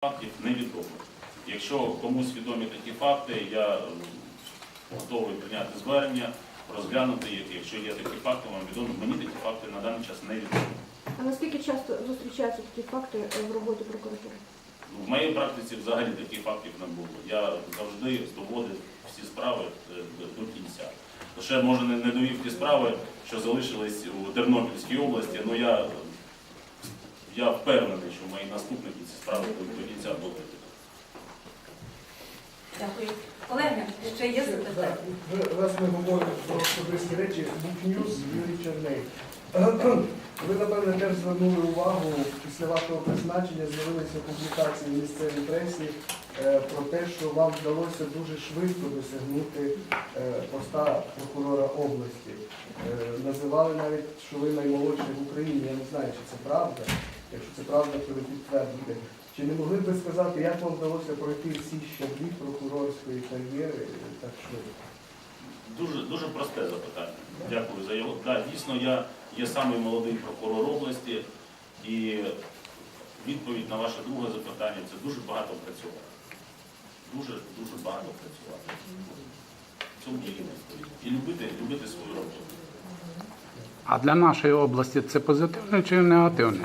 фактів невідомо. Якщо комусь відомі такі факти, я е, готовий прийняти звернення, розглянути їх. Якщо є такі факти, вам відомо. Мені такі факти на даний час не відомі. А наскільки часто зустрічаються такі факти е, в роботі прокуратури? Ну, В моїй практиці взагалі таких фактів не було. Я завжди доводив всі справи е, до- кінця. Лише може не не довів ті справи, що залишились у Тернопільській області. Ну я, я впевнений, що мої наступники ці справи будуть до кінця добре. Дякую. Колеги, ще є запитання? Ви- Раз ми говоримо про особисті речі, Букньюз Юрій Черней. Ви, напевно, теж звернули увагу, після вашого призначення з'явилися публікації в місцевій пресі е, про те, що вам вдалося дуже швидко досягнути е, поста прокурора області. Е, Називали навіть, що ви наймолодший в Україні. Я не знаю, чи це правда. Якщо це правда, то ви підтвердите. Чи не могли б ви сказати, як вам вдалося пройти всі щаблі прокурорської кар'єри так швидко? Дуже, дуже просте запитання. Дякую за його. Да, дійсно, я є самий молодий прокурор області, і відповідь на ваше друге запитання це дуже багато працювати. Дуже, дуже багато працювати. В цьому є відповідь. І любити, любити свою роботу. А для нашої області це позитивне чи негативне?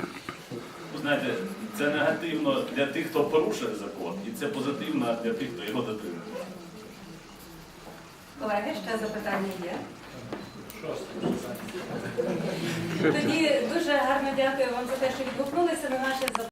Ви знаєте, це негативно для тих, хто порушує закон, і це позитивно для тих, хто його дотримує. Колеги, ще запитання є? Тоді дуже гарно дякую вам за те, що відгукнулися на наше запитання.